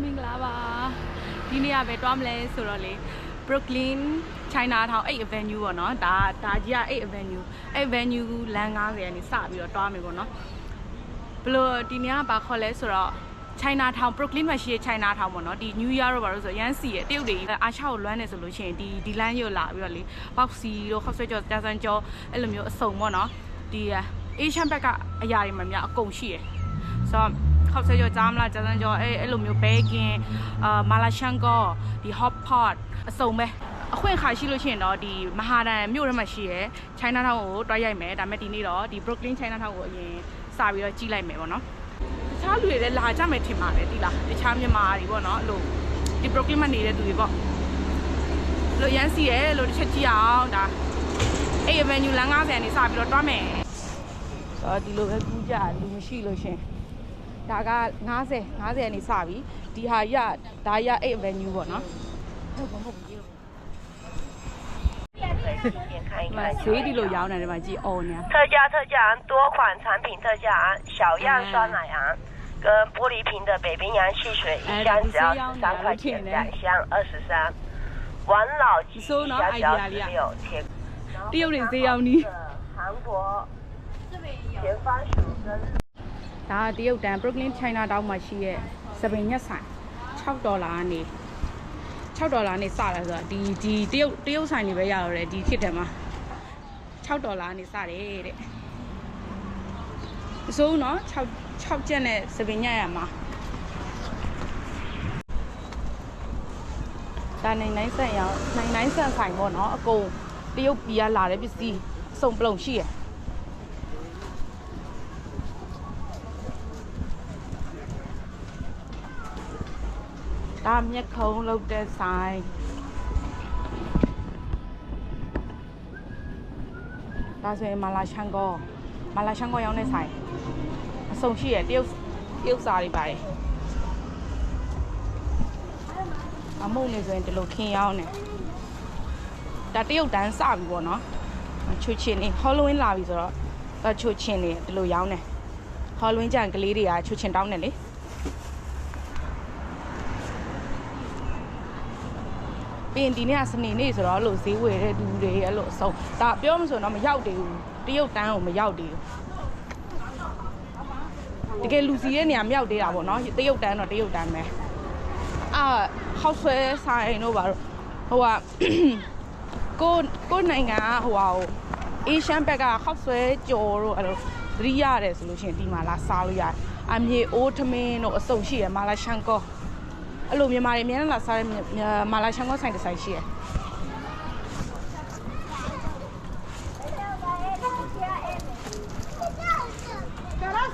မင်္ဂလာပါဒီနေ့ကပဲတွားမလဲဆိုတော့လေ Brooklyn Chinatown 8 Avenue ပေါ့နော်ဒါဒါကြီးက8 Avenue 8 Avenue လမ်း90ကနေစပြီးတော့တွားမယ်ပေါ့နော်ဘလို့ဒီနေ့ကဘာခေါ်လဲဆိုတော့ Chinatown Brooklyn မှာရှိတဲ့ Chinatown ပေါ့နော်ဒီ New Year တော့ဘာလို့ဆိုရမ်းစီရတရုတ်တွေအာရှကိုလွမ်းနေဆိုလို့ရှိရင်ဒီဒီလမ်းရွတ်လာပြီးတော့လေ box စီတို့ခောက်ဆွဲကြောတာဆန်ကြောအဲ့လိုမျိုးအစုံပေါ့နော်ဒီ Asian ဘက်ကအရာတွေမှများအကုန်ရှိရယ်ဆိုတော့ ခောက်ဆဲကြောကြားမလားကြားစမ်းကြောအဲ့အဲ့လိုမျိုးဘဲကင်အာမာလာရှန်ကောဒီ hot pot အစုံပဲအခွင့်အခါရှိလို့ရှိရင်တော့ဒီမဟာဒန်မြို့ထဲမှာရှိရဲ China Town ကိုတွားရိုက်မယ်ဒါပေမဲ့ဒီနေ့တော့ဒီ Brooklyn China Town ကိုအရင်စပြီးတော့ကြီးလိုက်မယ်ပေါ့နော်တခြားလူတွေလည်းလာကြမယ်ထင်ပါတယ်ဒီလားတခြားမြန်မာတွေပေါ့နော်အဲ့လိုဒီ Brooklyn မှာနေတဲ့သူတွေပေါ့လို့ရမ်းစီရဲလို့တစ်ချက်ကြည့်အောင်ဒါအဲ့ Avenue လမ်း90ကနေစပြီးတော့တွားမယ်ဆိုတော့ဒီလိုပဲကူးကြလူမရှိလို့ရှင် ဒါက90 90အနေစပြီဒီဟာရဒါရ8 avenue ပေါ့နော် 点看一 ဒီမှာ 看。 ဈေးဒီလိုရောင်းနေတယ်မှာကြည့်အော်နေ 特价特价多款产品特价小样酸奶羊跟玻璃瓶的北冰洋汽水一箱只要十三块钱，两箱二十三。王老吉一箱只要十六，铁 တရုတ်တွေဈေးရောက်နီး 韩国前番薯跟 ဒါကတရုတ်တန် Brooklyn China Town မှာရှိရဲ့စပင်ညက်ဆိုင်6ဒေါ်လာကနေ6ဒေါ်လာနေစတယ်ဆိုတော့ဒီဒီတရုတ်တရုတ်ဆိုင်တွေပဲရတော့တယ်ဒီခေတ်ထဲမှာ6ဒေါ်လာနေစတယ်တဲ့အစိုးနော်6 6ကျက်နဲ့စပင်ညက်ရမှာဒါနိုင်နိုင်ဆန်ရောင်းနိုင်နိုင်ဆန်ဆိုင်ပေါ့နော်အကုန်တရုတ်ပြည်ကလာတဲ့ပစ္စည်းအစုံပလုံရှိရယ် ဒါမျက်ခုံးလောက်တဲ့ဆိုင်ဒါဆိုရင်မာလာရှန်ကောမာလာရှန်ကောရောင်းတဲ့ဆိုင်အစုံရှိရတရုတ်တရုတ်စာတွေပါတယ်အမုံနေဆိုရင်ဒီလိုခင်းရောင်းနေဒါတရုတ်တန်းစပြီပေါ့နော်ချွေချင်းနေဟောလဝင်းလာပြီဆိုတော့ဒါချွေချင်းနေဒီလိုရောင်းနေဟောလဝင်းကြံကလေးတွေကချွေချင်းတောင်းနေလေ ပြီးရင်ဒီနေ့ကစနေနေ့ဆိုတော့အဲ့လိုဈေးဝယ်တဲ့လူတွေအဲ့လိုအဆုံးဒါပြောမှဆိုရင်တော့မရောက်သေးဘူးတရုတ်တန်းကိုမရောက်သေးဘူးတကယ်လူစီရဲ့နေရာမရောက်သေးတာပေါ့နော်တရုတ်တန်းတော့တရုတ်တန်းပဲအာဟောက်ဆွဲဆိုင်တို့ပါတော့ဟိုကကိုကိုနိုင်ငံကဟိုဟာဟိုအေရှန်ဘက်ကဟောက်ဆွဲကြော်တို့အဲ့လိုသတိရတယ်ဆိုလို့ရှိရင်ဒီမှာလာစားလို့ရတယ်အမြေအိုးထမင်းတို့အစုံရှိရမာလာရှန်ကော အဲ့လိုမြန်မာတွေအများနဲ့လာစားတဲ့မြန်မာမာလာရှန်ကောဆိုင်တစ်ဆိုင်ရှိရယ်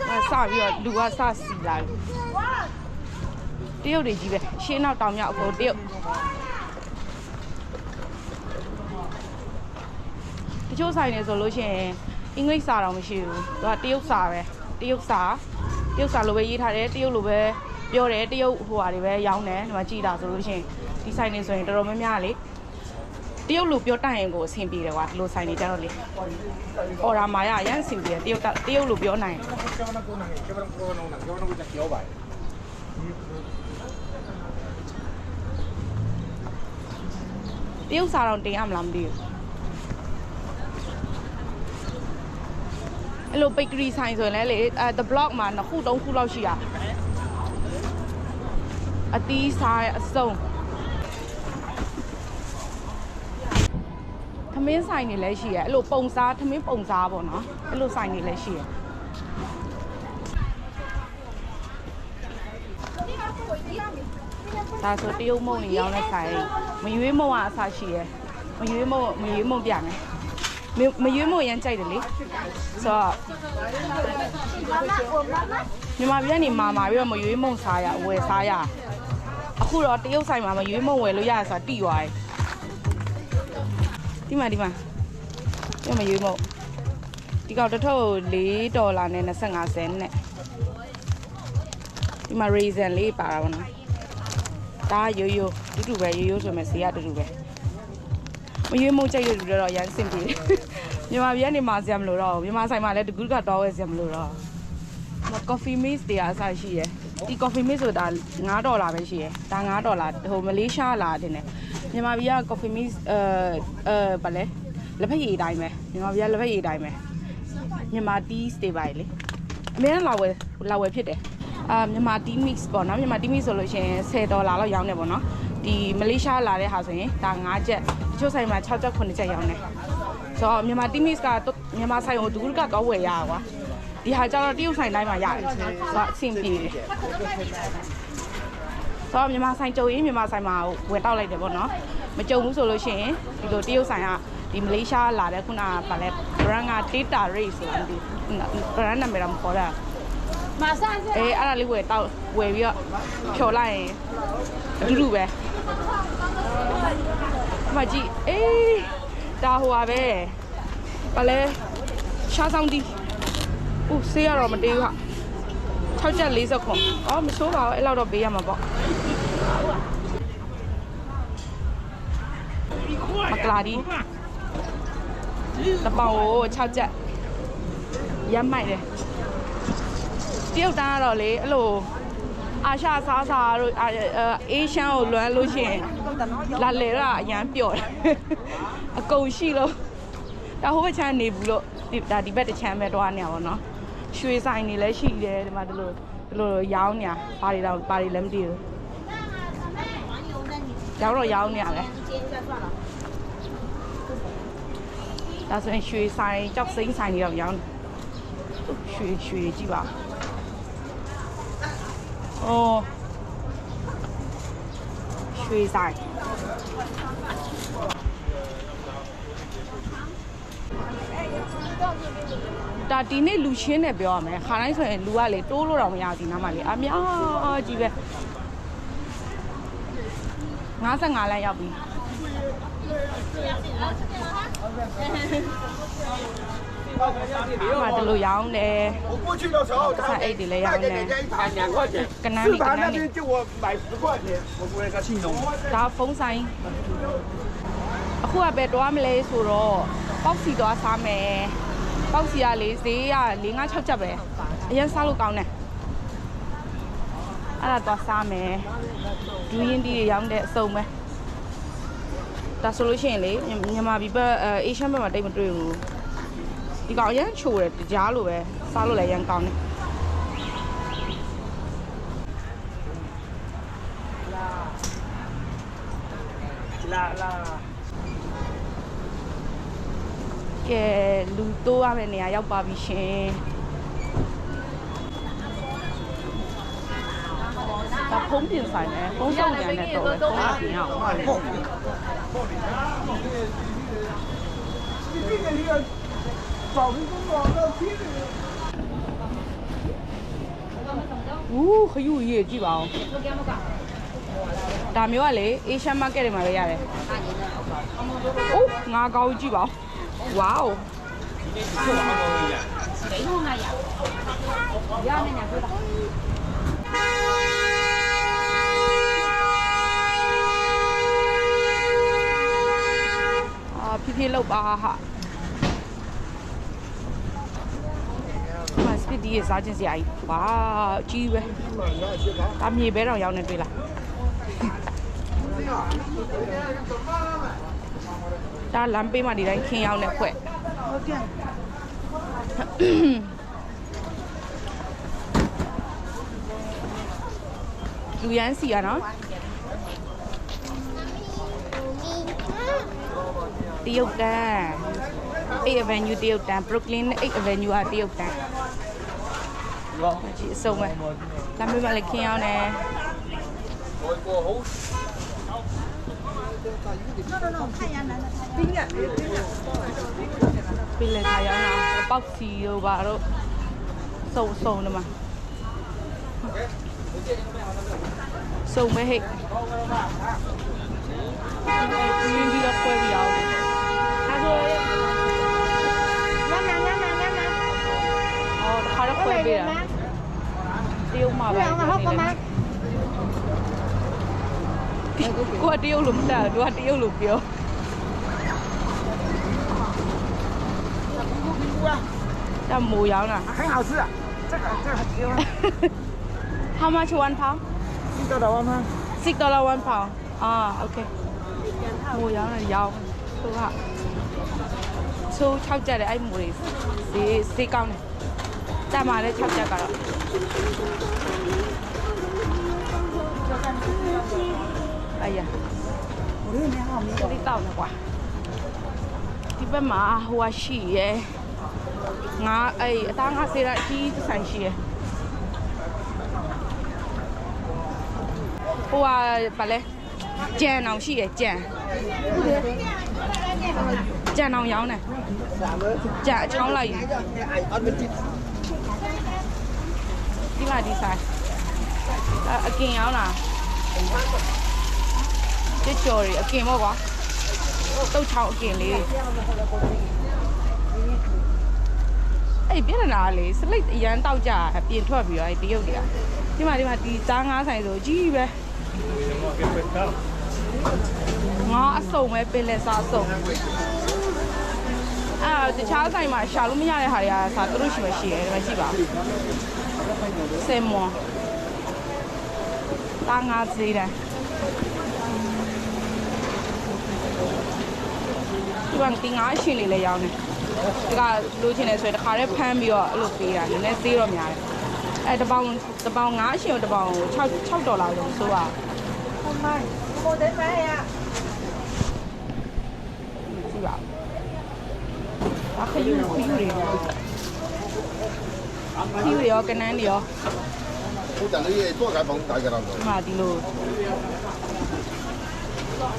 အဲစပြီးတော့လူကစစီလာပြီတရုတ်တွေကြီးပဲရှင်းနောက်တောင်မြောက်အကုန်တရုတ်တချို့ဆိုင်နေဆိုလို့ရှိရင်အင်္ဂလိပ်စာတော့မရှိဘူးသူကတရုတ်စာပဲတရုတ်စာတရုတ်စာလိုပဲရေးထားတယ်တရုတ်လိုပဲ ပြောတယ်တရုတ်ဟိုဟာတွေပဲရောင်းတယ်ဒီမှာကြည်တာဆိုလို့ရှိရင်ဒီဆိုင်နေဆိုရင်တော်တော်များများလေတရုတ်လိုပြောတတ်ရင်ကိုအဆင်ပြေတယ်ကွာဒီလိုဆိုင်နေကြတော့လေအော်ဒါမာရအရင်အဆင်ပြေတယ်တရုတ်တတရုတ်လိုပြောနိုင်တရုတ်စာတော့တင်ရမလားမသိဘူးအဲ့လိုပိတ်ကရီဆိုင်ဆိုရင်လည်းလေအဲ the block မှာနှစ်ခုသုံးခုလောက်ရှိတာ အတီးစားရဲ့အစုံသမင်းဆိုင်တွေလည်းရှိရအဲ့လိုပုံစားသမင်းပုံစားပေါ့နော်အဲ့လိုဆိုင်တွေလည်းရှိရဒါဆိုတရုတ်မုံတွေရောင်းတဲ့ဆိုင်မရွေးမုံကအစားရှိရမရွေးမုံမရွေးမုံပြမယ်မမရွေးမုံရမ်းကြိုက်တယ်လေဆိုတော့မြန်မာပြည်ကနေမာမာပြီးတော့မရွေးမုံစားရဝယ်စားရ အခုတော့တရုတ်ဆိုင်မှာမရွေးမုံဝယ်လို့ရဆိုတာတိသွားတယ်ဒီမှာဒီမှာဒီမှာမရွေးမုံဒီကောင်တစ်ထုပ်4ဒေါ်လာနဲ့25စင်နဲ့ဒီမှာ raisin လေးပါတာပေါ့နော်ဒါကရိုးရိုးတူတူပဲရိုးရိုးဆိုမဲ့ဈေးကတူတူပဲမရွေးမုံကြိုက်တဲ့လူတွေတော့ရမ်းစင်ပြေမြန်မာပြည်ကနေမှဆရာမလို့တော့ဘူးမြန်မာဆိုင်မှာလည်းတကူးကတော့ဝဲဆရာမလို့တော့ဟို coffee mix တွေအားအစရှိရယ် ဒီ coffee mix ဆိုတာ9ဒေါ်လာပဲရှိရယ်ဒါ9ဒေါ်လာဟိုမလေးရှားလာတင်တယ်မြန်မာပြည်က coffee mix အဲအဲဗာလဲလက်ဖက်ရည်အတိုင်းပဲမြန်မာပြည်ကလက်ဖက်ရည်အတိုင်းပဲမြန်မာ tea တွေပါလေအများနဲ့လာဝယ်လာဝယ်ဖြစ်တယ်အာမြန်မာ tea mix ပေါ့နော်မြန်မာ tea mix ဆိုလို့ရှိရင်10ဒေါ်လာလောက်ရောင်းနေပေါ့နော်ဒီမလေးရှားလာတဲ့ဟာဆိုရင်ဒါ9ကျပ်တချို့ဆိုင်မှာ6ကျပ်9ကျပ်ရောင်းနေဆိုတော့မြန်မာ tea mix ကတော့မြန်မာဆိုင်ကိုဒူးကတော့ဝယ်ရတာကွာ ဒီဟာကျတော့တရုတ်ဆိုင်တိုင်းမှာရတယ်ဆိုတော့အဆင်ပြေတယ်ဆိုတော့မြန်မာဆိုင်ကြုံရင်မြန်မာဆိုင်မှာဝယ်တောက်လိုက်တယ်ပေါ့နော်မကြုံဘူးဆိုလို့ရှိရင်ဒီလိုတရုတ်ဆိုင်ကဒီမလေးရှားလာတဲ့ခုနကဗာလဲ brand က data rate ဆိုတာဒီ brand နာမည်တော့မပေါ်တာမဆန်းစေးအဲ့အဲ့ဒါလေးဝယ်တောက်ဝယ်ပြီးတော့ဖြော်လိုက်ရင်အတူတူပဲအမကြီးအေးဒါဟိုပါပဲဗာလဲရှားဆောင်တီး ဦးဆေးရတော့မတေးဘူးဟာ။6ချက်40ခွန်။အော်မဆိုးပါဘူးအဲ့လောက်တော့ပေးရမှာပေါ့။မကလာဒီ။တပောင်ကို6ချက်ရမ်းမိုက်တယ်။တရုတ်တန်းကတော့လေအဲ့လိုအာရှစားစားတို့အာအေးရှမ်းကိုလွမ်းလို့ရှိရင်လာလေတော့အရန်ပျော့တယ်။အကုန်ရှိလို့ဒါဟိုဘက်ချမ်းနေဘူးလို့ဒီဒါဒီဘက်တစ်ချမ်းပဲတွားနေရပါတော့။ ရွှေဆိုင်တွေလည်းရှိတယ်ဒီမှာဒီလိုဒီလိုရောင်းနေဘာတွေတော့ဘာတွေလည်းမသိဘူးရောင်းတော့ရောင်းနေရတယ်ဒါဆိုရင်ရွှေဆိုင်ကြောက်စိမ့်ဆိုင်တွေတော့ရောင်းရွှေရွှေကြည့်ပါအိုးရွှေဆိုင်ဒါဒီ နေ့လူချင်းနဲ့ပြောရမယ်ခါတိုင်းဆိုရင်လူကလေတိုးလို့တော့မရဘူးဒီနားမှာလေအများကြီးပဲ55လမ်းရောက်ပြီဒီမှာဒီလိုရောင်းတယ် 我过去的时候，他哎得嘞要呢大概给人家一盘两块钱，ကနန်း 四 လေးက 盘 န 那 န်းလေး 边就我买十块钱，我不会个信用。 ဒါဖုန်းဆိုင်အခုကပဲတွားမလဲဆိုတော့ပေါက်စီတွားစားမယ် ပေါက်စီကလေဈေးက4 5 6ချက်ပဲအရင်စားလို့ကောင်းတယ်အဲ့ဒါတွားစားမယ်ဒူးရင်တီတွေရောင်းတဲ့အစုံပဲဒါဆိုလို့ရှိရင်လေမြန်မာပြည်ဘက်အဲအေရှန်ဘက်မှာတိတ်မတွေ့ဘူးဒီကောင်အရင်ချိုတယ်ကြားလို့ပဲစားလို့လည်းအရင်ကောင်းတယ်啦啦， ကဲလူတိုးရမယ့်နေရာရောက်ပါပြီရှင်ဒါဖုံးပြင်ဆိုင်နဲ့ဖုံးဆောင်ကြံနဲ့တော့ပဲဖုံးပြင်အောင်ဟုတ်ဘူးခယူရေးကြည့်ပါအောင်ဒါမျိုးကလေ Asian market တွေမှာလည်းရတယ်။အိုးငါးကောင်းကြည့်ပါဦး ဝေါအာဖြည်းဖြည်းလောက်ပါဟာမစပီဒီရဲ့စားခြင်းစရာကြီးဝါအကြီးပဲအမြေပဲတော့ရောင်းနေတွေ့လား ဒါလမ်းပေးမှဒီတိုင်းခင်းရောက်နေဖွဲ့လူရန်စီရနော်တရုတ်တန်း8 Avenue တရုတ်တန်း Brooklyn 8 Avenue ကတရုတ်တန်းကြည့်အစုံပဲလမ်းပေးမှလည်းခင်းရောက်နေ ပြီးလေထားရောက်တာပေါက်စီတို့ဘာတို့စုံစုံတယ်မှာစုံမဲဟဲ့ဒီဒီတော့ပွဲပြီးအောင်အဲဆိုညနာညနာညနာအော်တခါတော့ခွဲပေးတာတရုတ်မှာပဲဘ குவாட்டி எவ்வளோ முட்டா குவாட்டி எவ்வளோ Pio Là mù yếu nè. How much one pound? Six dollar one pound. Six dollar one pound. À, ok. Mù yếu này yếu. thu hạ. Thu chào chào để anh mù đi. Đi đi con này. Ta mà đây chào chào cả rồi. င်းတယ်တက်มาလဲ6ကြက်ကတော့哎呀我这边好没有这到呢ကွာဒီဘက်မှာဟိုကရှိရယ်ငါအဲ့အသားငါစေးတာအကြီးတစ်ဆိုင်ရှိရယ်ဟိုကဗာလဲကြံအောင်ရှိရယ်ကြံကြံအောင်ရောင်းတယ်ကြံအချောင်းလိုက်ယူဒီမှာဒီဆိုင်အအကင်ရောင်းတာ ကြက်ကြော်တွေအကင်ပေါ့ကွာတုတ်ချောင်းအကင်လေးအဲ့ပြဿနာကလေစလိတ်အရန်တောက်ကြပြင်ထွက်ပြီးတော့အဲ့တရုတ်တွေကဒီမှာဒီမှာဒီသားငါးဆိုင်ဆိုကြီးပဲငါအစုံပဲပင်လက်စားအစုံအာတခြားဆိုင်မှာရှာလို့မရတဲ့ဟာတွေကစာသူတို့ရှိမှရှိတယ်ဒီမှာရှိပါဆယ်မွန်တာငါဈေးတယ် မသိငါအရှင်လေးလည်းရောင်းတယ်ဒီကလိုချင်တယ်ဆိုရင်တခါတည်းဖမ်းပြီးတော့အဲ့လိုပေးတာနည်းနည်းသေးတော့များတယ်အဲတပေါင်တပေါင်ငါအရှင်ကိုတပေါင်6 6ဒေါ်လာလို့ဆိုပါဟုတ်ပါဘူးဟိုတဲ့ဖမ်းရကြည့်ပါအခယူခယူတွေရောခယူရောကနန်းတွေရောဟိုတန်လေးတော့ကပေါင်းတိုင်းကြတော့ဟာဒီလို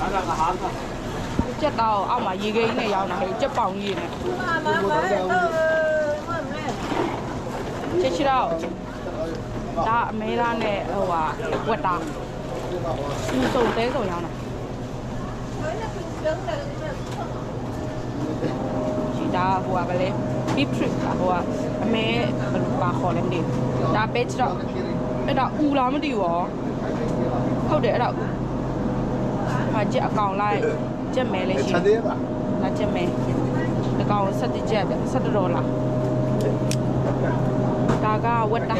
အဲ့ဒါကဟာ ကြက်သားကိုအောက်မှာရေကိန်းနဲ့ရောင်းတာဟဲ့ကြက်ပေါင်ကြီးနဲ့ချစ်ချတော့ဒါအမဲသားနဲ့ဟိုဟာဝက်သားသူစုံသေးစုံရောင်းတာဒီဒါဟိုဟာပဲလေ beef trip ဟိုဟာအမဲဘယ်လိုပါခေါ်လဲမသိဘူးဒါပဲချတော့အဲ့ဒါအူလားမသိဘူးဟုတ်တယ်အဲ့ဒါဟာကြက်အကောင်လိုက် ကျက်မဲလေးရှိတယ်သေးလားလာကျက်မဲဒီကောင်17ကျက်17ဒေါ်လာဒါကဝက်တာ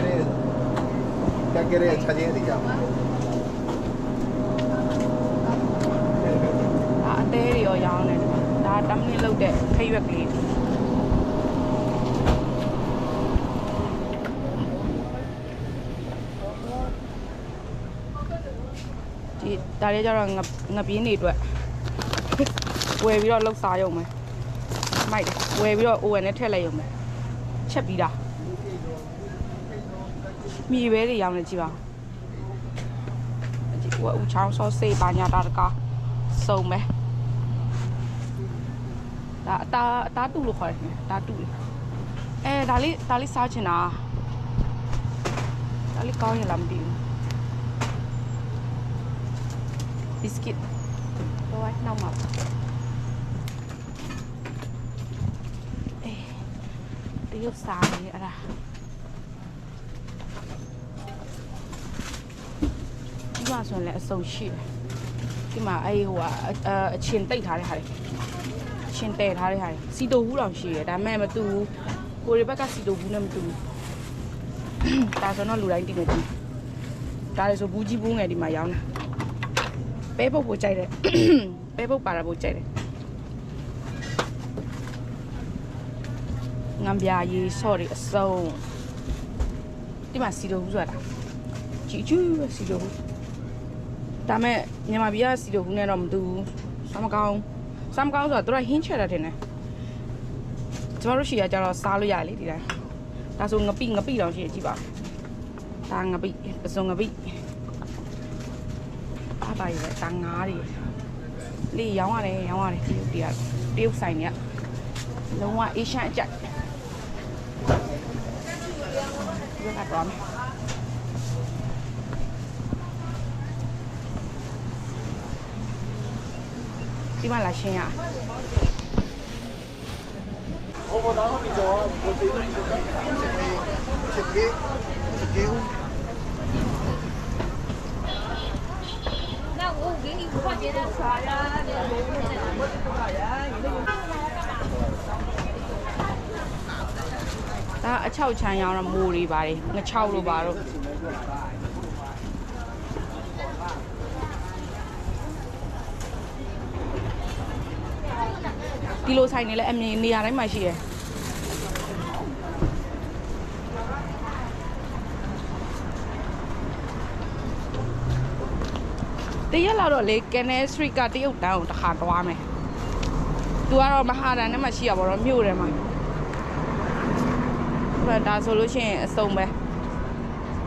ကကရဲချာသေးတယ်ကြာဒါအသေးတွေရောရောင်းတယ်ဒါတမနစ်လောက်တဲ့ခိရွက်ကလေးဒီဒါလေးကြတော့ငငပြင်းတွေအတွက် ဝယ်ပြီးတော့လောက်စားရုံပဲမိုက်တယ်ဝယ်ပြီးတော့ ON နဲ့ထည့်လိုက်ရုံပဲချက်ပြီးတာမြေပဲတွေရောင်းနေကြည့်ပါဒီဝက်ဦးချောင်းဆောစေးပါညာတာတကားစုံပဲဒါအသားအသားတူလို့ခေါ်တယ်ဒါတူလေအဲဒါလေးဒါလေးစားချင်တာဒါလေးကောင်းရင်လားမသိဘူး biscuit တော့ ဝိုင်းနောက်မှာအေးတရုတ်စားနေအဲ့ဒါဒီမှာဆိုရင်လည်းအစုံရှိတယ်ဒီမှာအဲ့ဟိုကအအချင်းတိတ်ထားတဲ့ဟာတွေအချင်းတဲထားတဲ့ဟာတွေစီတိုဘူးတောင်ရှိတယ်ဒါပေမဲ့မတူဘူးကိုရီဘက်ကစီတိုဘူးနဲ့မတူဘူးဒါဆိုတော့လူတိုင်းတည်နေတယ်ဒါလည်းဆိုဘူးကြီးဘူးငယ်ဒီမှာရောင်းတာ ပဲပုတ်ပို့ကြိုက်တယ်ပဲပုတ်ပါတာပို့ကြိုက်တယ်ငမ်ပြာရေးဆော့တွေအစုံဒီမှာစီလိုဘူးဆိုတာချီချူပဲစီလိုဘူးဒါမဲ့မြန်မာပြည်ကစီလိုဘူးနဲ့တော့မတူဘူးစမ်းမကောင်းစမ်းမကောင်းဆိုတာသူကဟင်းချက်တာတင်တယ်ကျမတို့ရှိရကြတော့စားလို့ရလေဒီတိုင်းဒါဆိုငပိငပိတောင်ရှိရကြည့်ပါဒါငပိပစုံငပိ အပါရယ်တန်ငါးတွေလေးရောင်းရတယ်ရောင်းရတယ်တရုတ်တွေကတရုတ်ဆိုင်တွေကလုံးဝအေးရှမ်းအကြိုက်ဒီကတော့မယ်ဒီမှာ ဒါအချောက်ချမ်းရောင်းတော့မိုးတွေပါတယ်ငချောက်လိုပါတော့ဒီလိုဆိုင်နေလဲအမြင်နေရာတိုင်းမှာရှိရယ် တရက်လာတော့လေကနေစထရီကတရုတ်တန်းကိုတစ်ခါသွားမယ်သူကတော့မဟာဒန်ထဲမှာရှိရပါတော့မြို့ထဲမှာဟိုဒါဆိုလို့ရှိရင်အစုံပဲ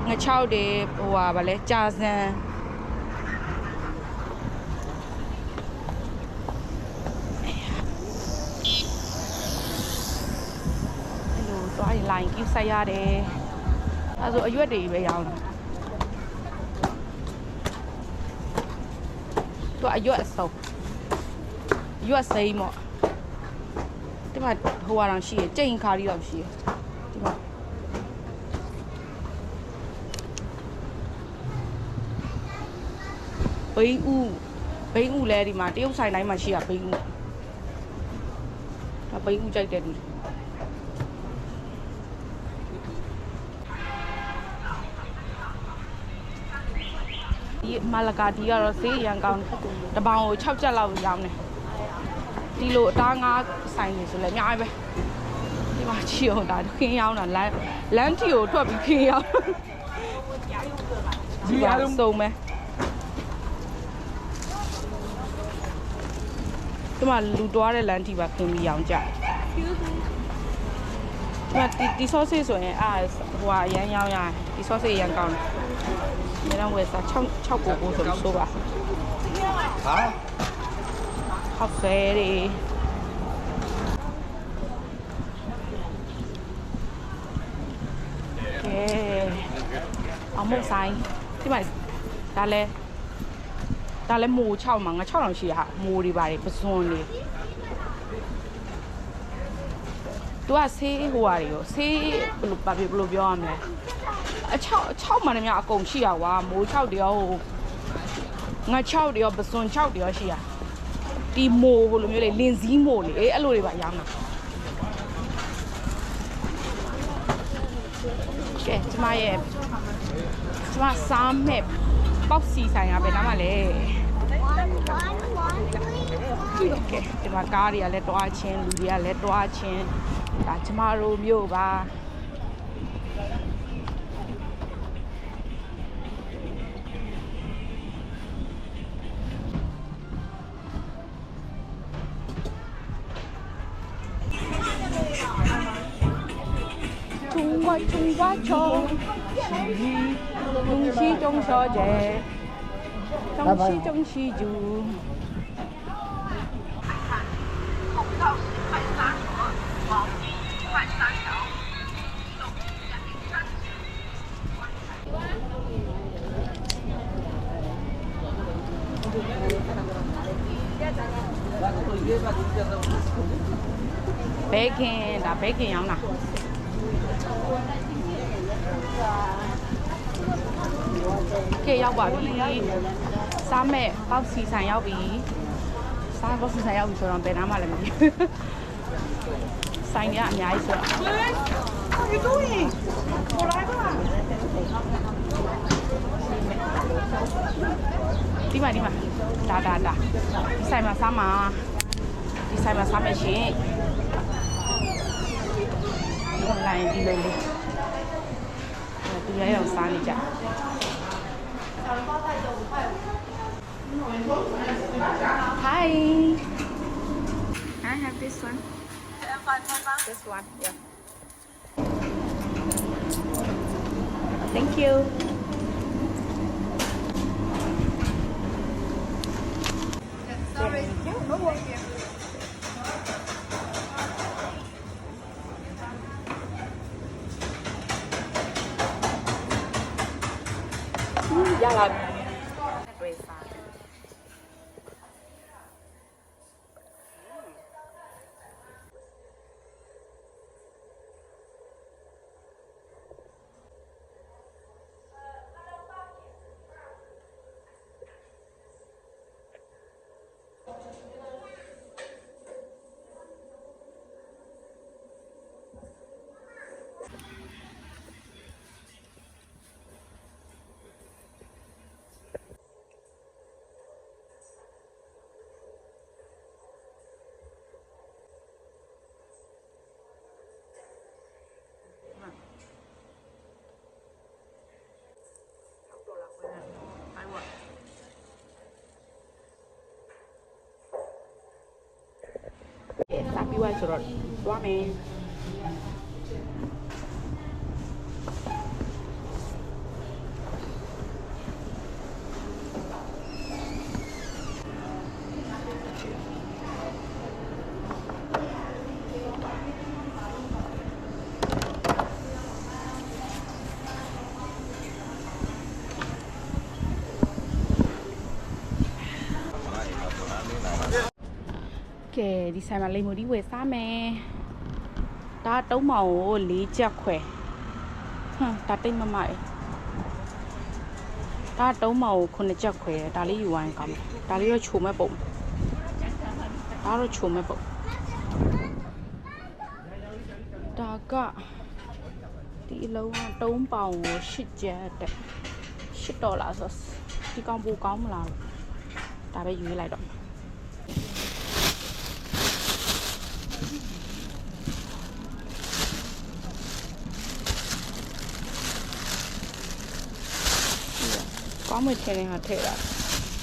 ငချောက်တွေဟိုဟာဗာလဲကြာစံအဲ့လိုသွားရင် line ကိဆက်ရတယ်အဲဆိုအရွက်တွေပဲရောင်းတယ် သူကအရွက်အစုံအရွက်စိမ်းပေါ့ဒီမှာဟိုဟာတောင်ရှိရကြိန်ခါရီတောင်ရှိရဒီမှာဘိန်းဥဘိန်းဥလဲဒီမှာတရုတ်ဆိုင်တိုင်းမှာရှိရဘိန်းဥဒါဘိန်းဥကြိုက်တဲ့လူတွေ ဒီမာလကာဒီကတော့ဈေးအရန်ကောင်းတယ်တစ်ပေါင်ကို6ကျပ်လောက်ရောင်းတယ်ဒီလိုအသားငါးဆိုင်နေဆိုလဲအများကြီးပဲဒီမှာချီအောင်ဒါခင်းရောင်းတာလမ်းလမ်းထီကိုထွက်ပြီးခင်းရောင်းဒီပါစုံမယ်ဒီမှာလူတွားတဲ့လမ်းထီပါခင်းပြီးရောင်းကြဒီမှာဒီဒီ sausage ဆိုရင်အာဟိုဟာအရန်ရောင်းရတယ်ဒီ sausage အရန်ကောင်းတယ် မြန်းဝယ်စား6 6ကိုကိုဆိုလို့ဆိုပါဟာဟုတ်ကဲ့ဒီကဲအမို့ဆိုင်ဒီမှာဒါလဲဒါလဲမိုး6မှာငါ6တောင်ရှိရဟာမိုးတွေပါတယ်ပစွန်တွေသူကဆေးဟိုဟာတွေရောဆေးဘယ်လိုဘယ်လိုပြောရမလဲ အ6 6မှန်တယ်များအကုန်ရှိရကွာမိုး6တရောဟိုငါ6တရောပစွန်6တရောရှိရဒီမိုးဟိုလိုမျိုးလေလင်စည်းမိုးလေအေးအဲ့လိုတွေပါရောင်းတာကဲကျမရဲ့ကျမစားမဲ့ပေါက်စီဆိုင်ရပဲနားမလဲကဲဒီမှာကားတွေကလည်းတွားချင်းလူတွေကလည်းတွားချင်းဒါကျမတို့မြို့ပါ 愛從懷中，是意從心中所借，從心中施主。紅豆小米散果，黃葉小米散酒。北京，那北京样啦。 ကဲရောက်ပါပြီစားမဲ့ပေါက်စီဆိုင်ရောက်ပြီစားပေါက်စီဆိုင်ရောက်ပြီဆိုတော့ဘယ်နားမှလည်းမသိဘူးဆိုင်တွေကအများကြီးဆိုတော့ What are you doing? Por ahí va. ဒီမှာဒီမှာဒါဒါဒါဒီဆိုင်မှာစားမှာဒီဆိုင်မှာစားမယ်ရှင် online ဒီလိုလေး အဲဒီရဲအောင်စားနေကြ Hi I have this one This one yeah Thank you ရ Happy white rod. One. ယ်ကဲဒီဆိုင်မှာလိမ်မူဒီဝယ်စားမယ်ဒါတုံးမောင်ကို၄ချက်ခွဲဟမ်ဒါတိတ်မမအေးဒါတုံးမောင်ကိုခုနှစ်ချက်ခွဲတယ်ဒါလေးယူဝိုင်းကောင်းတယ်ဒါလေးတော့ချိုမဲ့ပုံဒါတော့ချို မဲ့ပုံ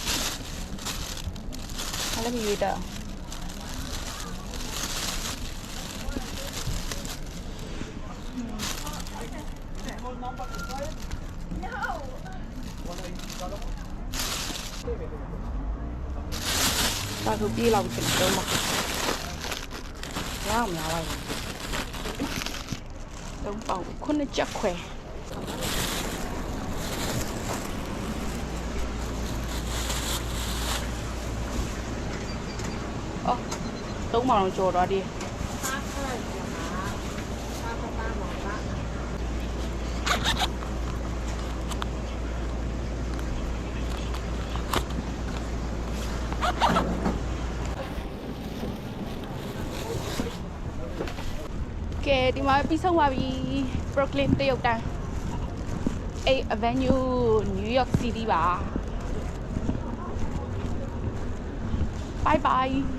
ဒါကဒီအလုံးကတုံးပေါင်ကို၈ချက်တဲ့၈ဒေါ်လာဆိုဒီကောင်ပိုကောင်းမလားဒါပဲယူလိုက် သုံးမောင်ကျော်သွားတယ်ကဲဒီမှာပြီးဆုံးပါပြီ Brooklyn တရုတ်တန်း8 Avenue New York City ပါ Bye bye